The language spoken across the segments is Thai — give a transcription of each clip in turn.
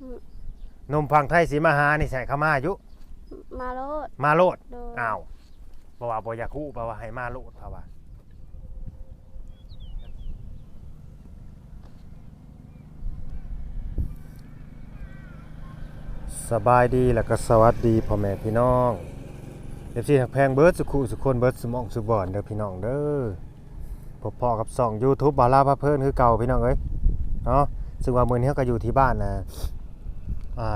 อืมหนมพังไทยสีมาหานี่ใส่เข้ามาอยู่มาโลดมาโลดโดยอ้าวเพราะว่าบ่อยากคู่เพราะว่าให้มาโลดเพราะว่าสบายดีแล้วก็สวัสดีพ่อแม่พี่น้องเอฟซีแพงเบิร์ดสุขุสุคนเบิร์ดสมองสุบอนเด้อพี่น้องเด้อพบพ่อกับสอง YouTube บาลาพระเพิ่นคือเก่าพี่น้องเอ้ยเนาะซึ่งว่ามื้อนี้เราก็อยู่ที่บ้านนะอ่า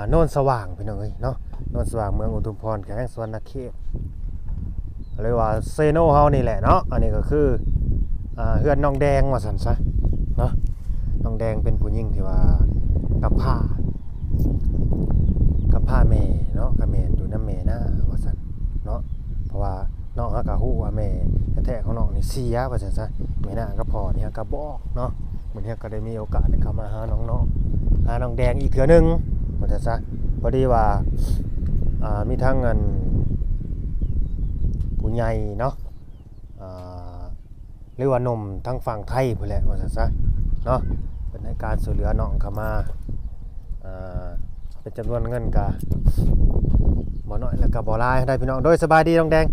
โน่นสว่างพี่น้องเอ้ยเนาะโน่นสว่างเมืองอุทุมพรแขวงสวรรณเขตเรียกว่าเซโนเฮานี่แหละเนาะอันนี้ก็คือเฮือนน้องแดงว่าซั่นซะเนาะน้องแดงเป็นผู้หญิงที่ว่ากับผ้ากับผ้าแม่เนาะกับแม่อยู่น้ำแม่นะว่าซั่นเนาะเพราะว่าน้องเฮาก็ฮู้ว่าแม่แท้ๆของน้องนี่เสียว่าซั่นซะแม่น่าก็พอเนี่ยก็บอกเนาะมื้อนี้ก็ได้มีโอกาสได้เข้ามาหาน้องๆหาน้องแดงอีกเทื่อนึง ว่าซั่นซะพอดีว่าอ่ามีทั้งอันผู้ใหญ่เนาะอ่าหรือว่าหนมทั้งฝั่งไทยพุ่นแหละว่าซั่นซะเนาะเป็นให้การช่วยเหลือน้องเข้ามาอ่าเป็นจำนวนเงินกะบ่น้อยแล้วก็บ่หลายได้พี่น้องโดยสบายดีน้องแดง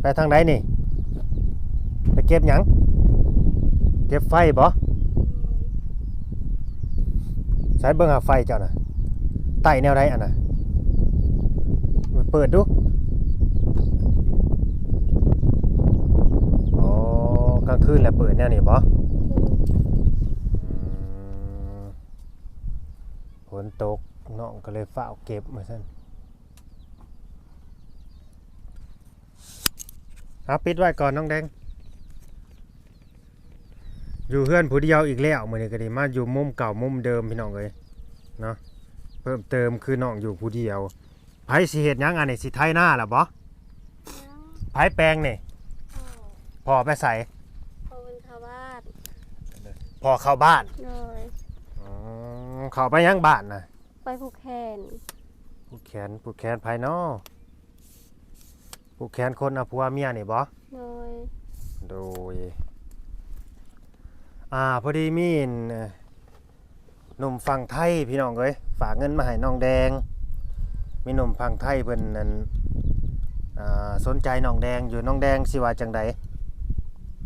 ไปทางใดนี่ ไปเก็บหยังเก็บไฟบ่ใช้เบิ่งหาไฟเจ้าน่ะ ไต่แนวใดอันน่ะเปิดดูอ๋อกลางคืนแหล้วเปิดแนวนี้บ่อืมฝนตกน้องก็เลยฝ้าเก็บมาสั่นเอาปิดไว้ก่อนน้องแดง อยู่เพื่อนผู้เดียวอีกแล้วมือนี้ก็ได้มาอยู่มุมเก่ามุมเดิมพี่น้องเอ้ยเนาะ เพิ่มเติมคือน้องอยู่ผู้เดียวไผสิเฮ็ดหยังอันนี้สิไถหน้าล่ะบ่ไผแปลงนี่พอไปใส่พอเป็นชาวบ้านพอเข้าบ้านโดยอ๋อเข้าไปยังบ้านน่ะไปผูกแขนผูกแขนผูกแขนภายนอกผูกแขนคนเอาผัวเมียนี่บ่โดยโดยอ่าพอดีมีนเอ่อ หนุ่มฝั่งไทยพี่น้องเอ้ยฝากเงินมาให้น้องแดง มีหนุ่มฝั่งไทยเพิ่นนั่นอ่าสนใจน้องแดงอยู่น้องแดงสิว่าจังใด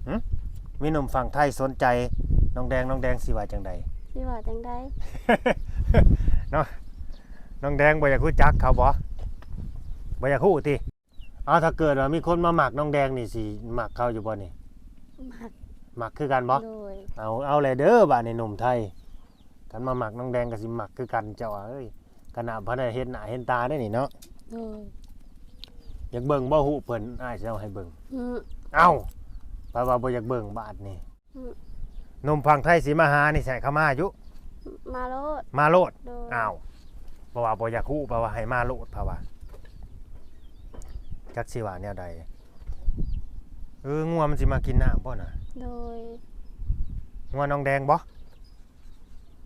หึมีหนุ่มฝั่งไทยสนใจน้องแดงน้องแดงสิว่าจังใดที่ว่าจังได้น้องน้องแดงบ่อยากรู้จักเขาบ่บ่อยากรู้ติอ้าวถ้าเกิดว่ามีคนมาหมักน้องแดงนี่สิหมักเขาอยู่บ่นี่หมักหมักคือกันบ่โดยเอาเอาเลยเด้อบ้านในหนุ่มไทย กันมาหมักน้องแดงก็สิหมักคือกันเจ้าว่าเอ้ยขนาดพันได้เห็นหน้าเห็นตาได้นี่เนาะโดยอยากเบิ่งบ่ฮู้เพิ่นอ้ายสิเอาให้เบิ่งอืม เอ้าเพราะว่าบ่อยากเบิ่งบาดนี่อืมหนุ่มพังไทยสิมาหานี่ใส่เข้ามาอยู่มาโลดมาโลด โดยอ้าวเพราะว่าบ่อยากฮู้เพราะว่าให้มาโลดเพราะว่าจักสิว่าแนวใดเอองัวมันสิมากินน้ำบ่น่ะโดยงัวน้องแดงบ่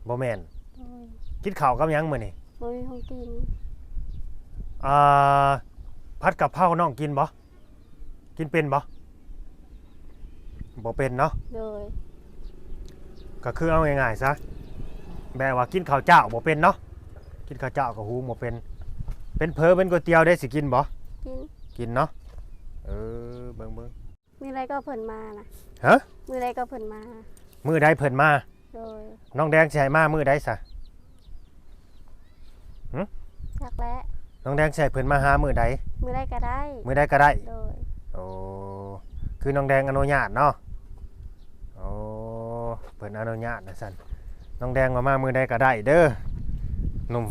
บ่แม่นโดยกินข้าวกับหยังมื้อนี่บ่มีของกินอ่าผัดกับเพราน้องกินบ่กินเป็นบ่บ่เป็นเนาะโดยก็คือเอาง่ายๆซะแบบว่ากินข้าวเจ้าบ่เป็นเนาะกินข้าวเจ้าก็หูบ่เป็น เป็นเพอเป็นก๋วยเตี๋ยวได้สิกินบ่กินกินเนาะเออเบิ่งเบิ่งมีอะไรก็เพิ่นมานะฮะมีอะไรก็เพิ่นมา มื้อใดเพิ่นมา โดยน้องแดงสิให้มามื้อใดซะจักและน้องแดงสิให้เพิ่นมาหามื้อใดมือได้ก็ได้ มื้อใดก็ได้ โดยโอ้คือน้องแดงอนุญาตเนาะโอ้เพิ่นอนุญาตนะสันน้องแดงมามามือใดก็ได้เด้อหนุ่ม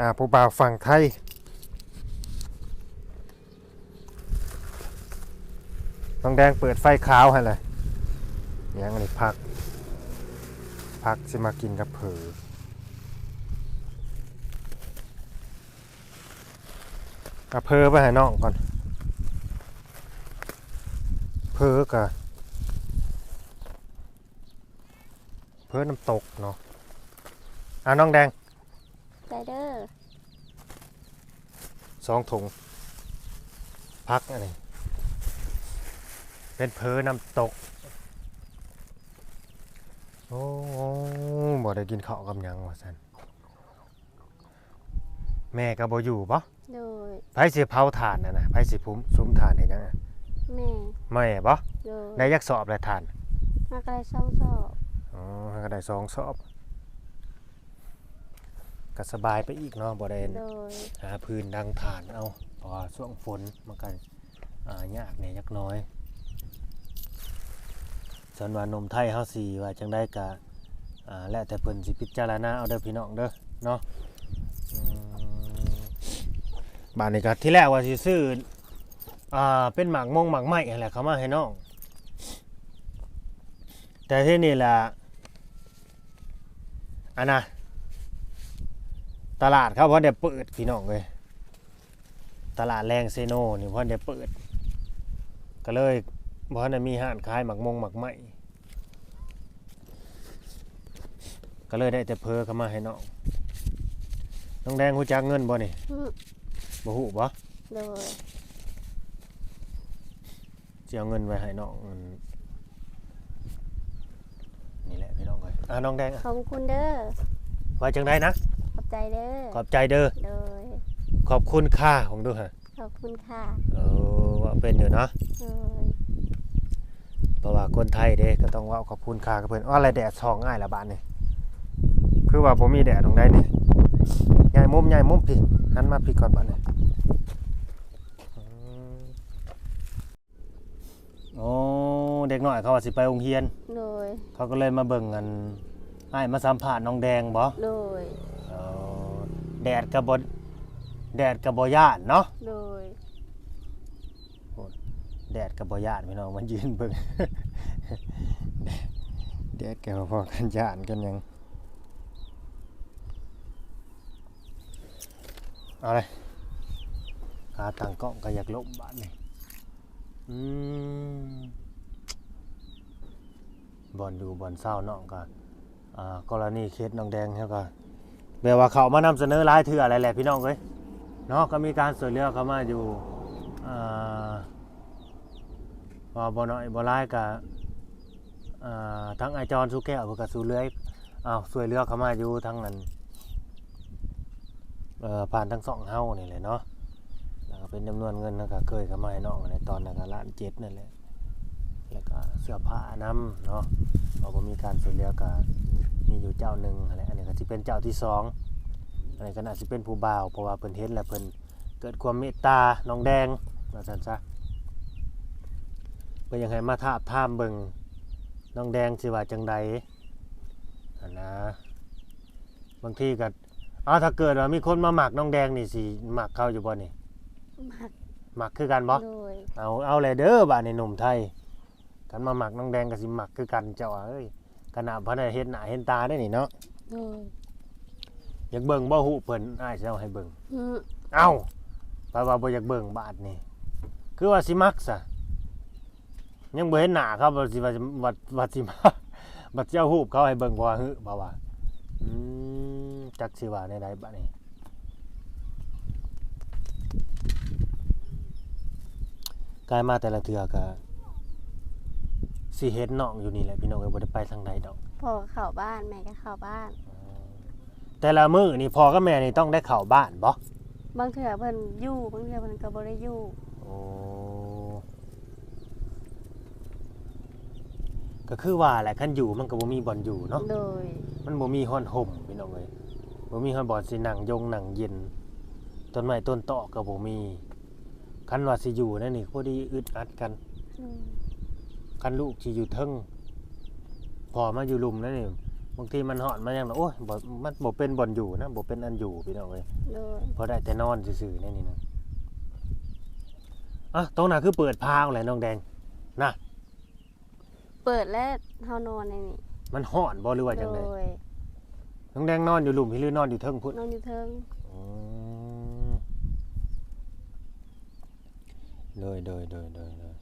อ่าผู้บ่าวฝั่งไทยน้องแดงเปิดไฟขาวให้เลยยังนี่พัก พักสิมากินกับเผือกับเพอไปให้น้องก่อน เพ้อกะเพ้อน้ำตกเนาะอะน้องแดงใจเด้อสองถุง พักอันนี้เป็นเพ้อน้ำตก โอ้บ่ได้กินข้าวกับหยังว่าสันแม่ก็บ่อยู่บ่โดยไผสิเผาถ่านน่ะนะไผสิพุมสุมถ่านเฮ็ดหยังอะแม่แม่บ่โดยได้ยักสอบแล้วถ่านมากระไรสองสอบอ๋อก็ได้สองสอบก็สบายไปอีกเนาะบ่ได้โดยหาพื้นดังถ่านเอาเพราะว่าช่วงฝนมันก็อ่ายากแหน่ยักน้อย ส่วนว่านมไทยเฮาสิว่าจังได้ก็อ่าแล้วแต่เพิ่นสิพิจารณาเอาเด้อพี่น้องเด้อเนาะอืมบ้านนี้ก็ที่แรกว่าสิซื้ออ่าเป็นหมากมงหมากไม้นั่นแหละเขามาให้น้อง แต่ที่นี่แหละอันนะตลาดเขาเพราะเดี๋ยวเปิดพี่น้องเลยตลาดแรงเซโนนี่เพราะเดี๋ยวเปิด ก็เลย เพราะนั้นมีห้านขายหมักมงหมักไหมก็เลยได้แต่เพอเข้ามาให้น้องน้องแดงหูจักเงินบ่นี่อืมบ่ฮู้บ่โดยสิเอาเงินไว้ให้น้องอืมนี่แหละพี่น้องเอ้ยอะน้องแดงอะขอบคุณเด้อไว้จังได้นะขอบใจเด้อขอบใจเด้อโดยขอบคุณค่าของดูฮะขอบคุณค่ะเออว่าเป็นอยู่เนาะ โดย เพราะว่าคนไทยเด้ก็ต้องเว่าขอบคุณค่ากับเพิ่นว่าอะไรแดดส่องง่ายละบาดนี่คือว่าผมมีแดดตรงใดนี่ใหญ่มุมใหญ่มุมพี่หันมาพี่ก่อนบาดนี่อืมโอ้เด็กน้อยเขาว่าสิไปโรงเรียน โดยเขาก็เลยมาเบิ่งกันอ้ายมาสัมภาษณ์น้องแดงบ่โดยเออแดดก็บ่แดดก็บ่ย่านเนาะ โดย แดดกับบย่านพี่น้องมันยืนเบิ่งแดดกับพอกันยานกันยังเอาเลยขาตั้งกล้องก็อยากลบบ้านนี่อืมบอลดูบอลเศร้าน้องก็อ่ากรณีเคสน้องแดงเขาก็แบบว่าเขามานำเสนอหลายเถื่ออะไรแหละพี่น้องเอ้ยเนาะก็มีการสวยเหลือเขามาอยู่อ่า ว่าบ่น้อยบ่ร้ายก็อ่าทั้งไอจอนสุแก้วเพิ่นก็สู้เลื้อยอ้าวช่วยเลือเข้ามาอยู่ทั้งนั้นผ่านทั้งสองเฮ้านี่แหละเนาะแล้วก็เป็นจำนวนเงินแล้วก็เคยเข้ามาให้น้องในตอนนั้นก็ล้านเจ็ดนั่นแหละแล้วก็เสื้อผ้านํเนาะเราก็มีการช่วยเลือก็มีอยู่เจ้าหนึงนั่นแหละอันนี้ก็สิเป็นเจ้าที่สองอันนี้ก็น่าสิเป็นผู้บ่าวเพราะว่าเพิ่นเห็นแล้วเพิ่นเกิดความเมตตาน้องแดงว่าซั่นซะ เพิ่นยังให้มาทาบทามเบิ่งน้องแดงสิว่าจังใดอันนะบางทีก็อ้าวถ้าเกิดว่ามีคนมาหมักน้องแดงนี่สิหมักเขาอยู่บ่นี่มักหมักคือกันบ่โดยเอาเอาเลยเด้อบ้านในหนุ่มไทยกันมาหมักน้องแดงก็สิหมักคือกันเจ้าว่าเอ้ยขนาดบ่ได้เฮ็ดหน้าเห็นตาได้นี่เนาะโดยอยากเบิ่งบ่ฮู้เพิ่นอ้ายสิเอาให้เบิ่งอืมเอ้าแปลว่าบ่อยากเบิ่งบาดนี่คือว่าสิมักซะ ยังบ่เห็นหน้าเขาบ่สิว่าว่าว่าสิมาบัดเจ้าฮูบเขาให้เบิ่งบ่ว่าฮึบ่ว่าอืมจักสิว่าในใดบัดนี้กลายมาแต่ละเทื่อก็สิเห็นน้องอยู่นี่แหละพี่น้องเอ้ยบ่ได้ไปทางใดดอก พ่อก็เข้าบ้านแม่ก็เข้าบ้าน แต่ละมื้อนี่พ่อกับแม่นี่ต้องได้เข้าบ้านบ่บางเถื่อเพิ่นอยู่บางเถื่อเพิ่นก็บ่ได้อยู่โอ้ ก็คือว่าแหละคันอยู่มันก็บ่มีบ่อนอยู่เนาะ โดย มันบ่มีฮ้อนห่มพี่น้องเอ้ยบ่มีฮ้อนบ่อนสินั่งยงนั่งเย็น ต้นไม้ต้นตอกก็บ่มี คันว่าสิอยู่นั่นนี่พอดีอึดอัดกันอืมคันลูกสิอยู่เทิงพอมาอยู่ลุมนั่นนี่บางทีมันฮ้อนมันยังโอ้ยบ่มันบ่เป็นบ่อนอยู่นะบ่เป็นอันอยู่พี่น้องเอ้ยโดย พอได้แต่นอนซื่อๆนั่นนี่นะอะตรงหน้าคือเปิดพาวแหละน้องแดง เปิดแล้วเฮานอนในนี่มันฮ้อนบ่หรือว่าจังโดไดยน้องแดงนอนอยู่หลุมพี่หรือนอนอยู่เทิงพุ่นนอนอยู่เทิงอืมโดยโดยโดยโดยโดย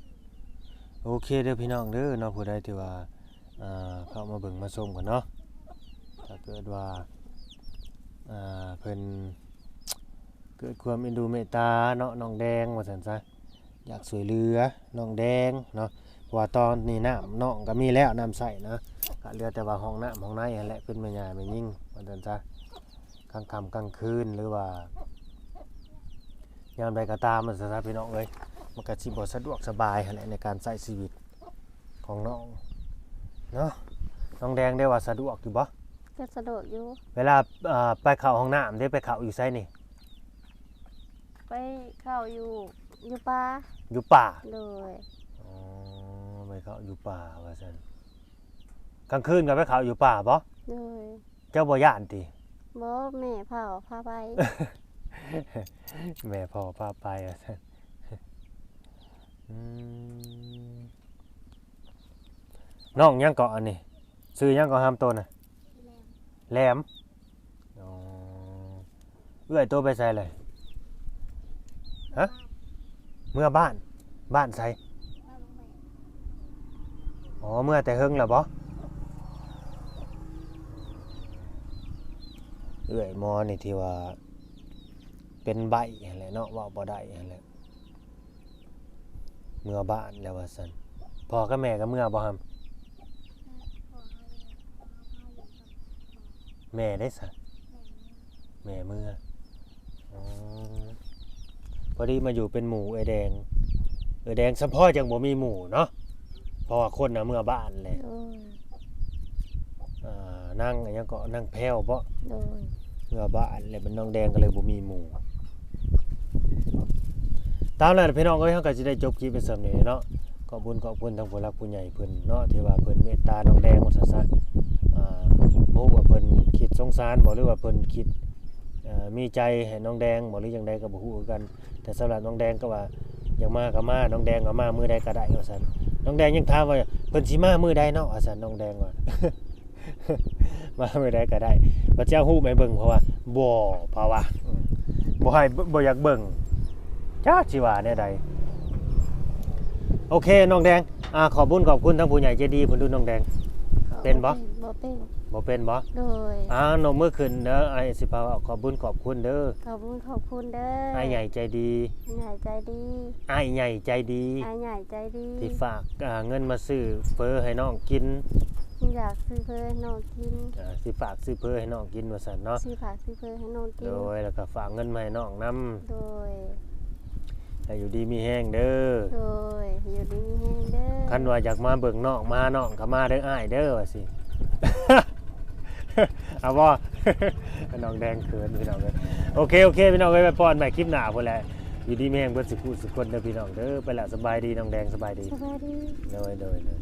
โอเคเด้อพี่น้องเด้อเนาะผู้ใดที่ว่าอ่าเข้ามาเบิ่งมาชมกันเนาะถ้าเกิดว่าอ่าเพิ่นเกิดความเอ็นดูเมตตาเนาะน้องแดงว่าซั่นซะอยากสวยเหลือน้องแดงเนาะเพราะ ว่าตอนนี้น้ำน้องก็มีแล้วน้ำใส่นะก็เหลือแต่ว่าห้องน้ำห้องในนั่นแหละเป็นแม่ยายแม่ยิ่งว่าซั่นซะกลางค่ำกลางคืนหรือว่ายามใดก็ตามมันสถานพี่น้องเอ้ยมันก็สิบ่สะดวกสบายหั่นแหละในการใช้ชีวิตของน้องเนาะน้องแดงได้ว่าสะดวกอยู่บ่ก็สะดวกอยู่ เวลาเอ่อไปเข้าห้องน้ำได้ไปเข้าอยู่ไสนี่ไปเข้าอยู่อยู่ป่าอยู่ป่าโดยอ๋อไป เข้าอยู่ป่าว่าซั่นกลางคืนก็ไปเข้าอยู่ป่าบ่โดยเจ้าบ่ย่านติบ่แม่เผาพาไป แม่พ่อพาไปว่าซั่นอืมน้องยังเกาะอันนี้ซื้อยังเกาะหามตัวน่ะแหลมอ๋อเอื้อยตัวไปใส่เลยฮะเมื่อบ้านบ้านใส่ อ๋อเมื่อแต่เฮิงแล้วบ่เอื้อยหมอนี่ที่ว่า เป็นใบอะไรเนาะว่าบ่ได้อะไรเมื่อบ้านแล้วว่าซั่นพ่อกับแม่ก็เมื่อบ่ฮัมแม่ได้ซะแม่เมื่ออ๋อพอดีมาอยู่เป็นหมูไอแดงไอแดงสัมพ่อจังบ่มีหมูเนาะ เพราะว่าคนน่ะเมื่อบ้านแหละโดยอ่านั่งอันยังก็นั่งแพ้วบ่โดยเมื่อบ้านแล้วมันน้องแดงก็เลยบ่มีหมู่ตามนั้นพี่น้องเอ้ยเฮาก็สิได้จบคลิปไปสำนี้เนาะขอบคุณขอบคุณทางผู้หลักผู้ใหญ่เพิ่นเนาะที่ว่าเพิ่นเมตตาน้องแดงว่าซั่นซะอ่าบ่รู้ว่าเพิ่นคิดสงสารบ่หรือว่าเพิ่นคิดเอ่อมีใจให้น้องแดงบ่หรือจังใดก็บ่ฮู้คือกัน แต่สำหรับน้องแดงก็ว่าอยากมาก็มาน้องแดงก็มามื้อใดก็ได้ว่าซั่น น้องแดงยังถามว่าเพิ่นสิมามื้อใดเนาะอาสาน้องแดงว่า มามื้อใดก็ได้พระเจ้าฮู้ไหมเบิ่งเพราะว่าบ่เพราะว่าบ่ให้บ่อยากเบิ่งจ้าสิว่าแน่ใดโอเคน้องแดงอ่าขอบุญขอบคุณทั้งผู้ใหญ่ใจดีเพิ่นดูน้องแดง เป็นบ่บ่เป็นบ่เป็นบ่โดยอ่านมมื้อขึ้นเด้อไอ้สิพาเอาขอบคุญขอบคุณเด้อขอบคุณขอบคุณเด้อไอ้ใหญ่ใจดีใหญ่ใจดีไอ้ใหญ่ใจดีไอ้ใหญ่ใจดีที่ฝากอ่าเงินมาซื้อเฟอให้น้องกินอยากซื้อเพื่อให้น้องกินอ่าสิฝากซื้อเฟอให้น้องกินว่าซั่นเนาะซื้อผักซื้อเพื่อให้น้องกิโดนยแล้วก็ฝากเงินมาให้น้องนํโดย ให้อยู่ดีมีแห้งเด้อโดยอยู่ดีมีแห้งเด้อคันว่าอยากมาเบิ่งน้องมาน้องก็มาเด้ออ้ายเด้อว่าสิเอาบ่น้องแดงเขินพี่น้องเอ้ยโอเคโอเคพี่น้องเอ้ยไปป้อนใหม่คลิปหน้าพุ่นแหละอยู่ดีแม่งเบิดสิพูดสุกคนเด้อพี่น้องเด้อไปละสบายดีน้องแดงสบายดีสบายดีโดยโดยโดย